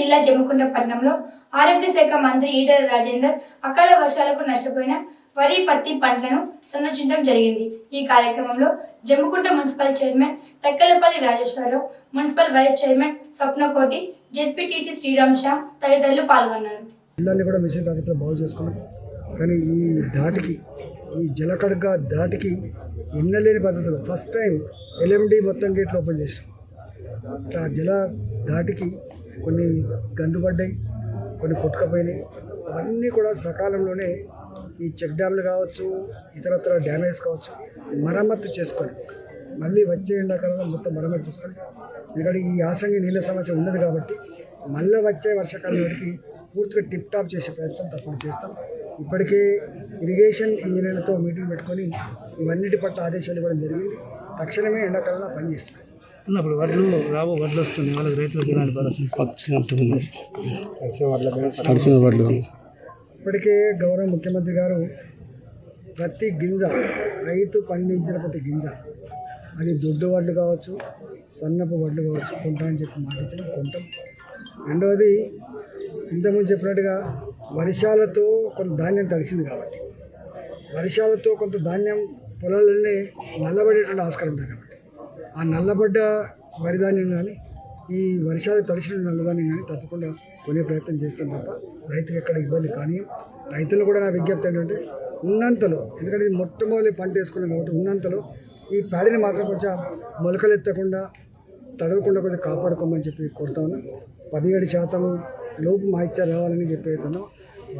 జిల్లా జమ్మికుంట పట్టణంలో ఆరోగ్య శాఖ మంత్రి ఈటల రాజేందర్ అకాల వర్షాలకు నష్టపోయిన వరి పత్తి పంటలను సందర్శించడం జరిగింది. ఈ కార్యక్రమంలో Jammikunta municipal chairman Takkalapalli Rajeshwararao municipal vice chairman Swapnakoti ZPTC Sriram Shyam తదితరులు పాల్గొన్నారు. ఇళ్ళని కూడా మిషన్ కాకపోతే బాగు చేసుకున్నాం. కానీ ఈ ధాటికి ఈ జలకడక ధాటికి ఎన్నలేని పద్ధతిలో ఫస్ట్ టైం ఎల్ఎండి మొత్తం గేట్లు ఓపెన్ చేసినాం. ఇట్లా జల ధాటికి కొన్ని గండు పడ్డాయి కొన్ని కొట్టుకపోయినాయి. అవన్నీ కూడా సకాలంలోనే ఈ చెక్ డ్యామ్లు కావచ్చు ఇతరత్ర డ్యామేజ్ కావచ్చు మరమ్మతు చేసుకొని మళ్ళీ వచ్చే ఎండాకాలంలో మొత్తం మరమ్మతు చేసుకొని ఎందుకంటే ఈ యాసంగి నీళ్ళ సమస్య ఉన్నది కాబట్టి మళ్ళీ వచ్చే వర్షాకాలం నాటికి పూర్తిగా టిప్ టాప్ చేసే ప్రయత్నం తప్పని చేస్తాం. ఇప్పటికే ఇరిగేషన్ ఇంజనీర్లతో మీటింగ్ పెట్టుకొని ఇవన్నిటి పట్ల ఆదేశాలు ఇవ్వడం జరిగింది. తక్షణమే ఎండాకాలంలో పనిచేస్తాం అన్నప్పుడు వడ్లు రావు వడ్లు వస్తుంది వాళ్ళకి రైతులకు ఎలాంటి పరిస్థితి తడిసిన వడ్లు. ఇప్పటికే గౌరవ ముఖ్యమంత్రి గారు ప్రతి గింజ రైతు పండించిన ప్రతి గింజ అది దొడ్డు వడ్లు కావచ్చు సన్నపు వడ్లు కావచ్చు కొంటా అని చెప్పి మాట ఇచ్చాం కొంటాం. రెండవది ఇంతకుముందు చెప్పినట్టుగా వర్షాలతో కొంత ధాన్యం తడిసింది కాబట్టి. వర్షాలతో కొంత ధాన్యం పొలాలనే నల్లబడేటువంటి ఆస్కారం ఉంటుంది కాబట్టి. ఆ నల్లబడ్డ వరిధాన్యం కానీ ఈ వర్షాలు తడిసిన నల్లధాన్యం కానీ తప్పకుండా కొనే ప్రయత్నం చేస్తాం తప్ప రైతుకి ఎక్కడ ఇబ్బంది కానీ రైతులు కూడా నా విజ్ఞప్తి ఏంటంటే ఉన్నంతలో ఎందుకంటే ఇది మొట్టమొదటి పంట వేసుకున్నాం కాబట్టి ఉన్నంతలో ఈ ప్యాడీని మాత్రం కొంచెం మొలకలు ఎత్తకుండా తడవకుండా కొంచెం కాపాడుకోమని చెప్పి కోరుతా ఉన్నాం. పదిహేడు శాతం లోపు మాయిశ్చర్ రావాలని చెప్పేస్తున్నాం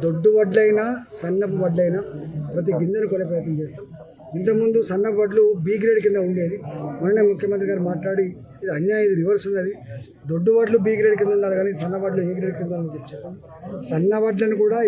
దొడ్డు వడ్లైనా సన్నపు వడ్లైనా ప్రతి గింజను కొనే ప్రయత్నం చేస్తాం. ఇంతకుముందు సన్న వడ్లు బి గ్రేడ్ కింద ఉండేది మొన్న ముఖ్యమంత్రి గారు మాట్లాడి ఇది అన్యాయం ఇది రివర్స్ ఉన్నది. దొడ్డు వడ్లు బి గ్రేడ్ కింద ఉండాలి కానీ సన్న వడ్లు ఏ గ్రేడ్ కింద ఉండాలని చెప్పి చెప్పాం సన్న వడ్లను కూడా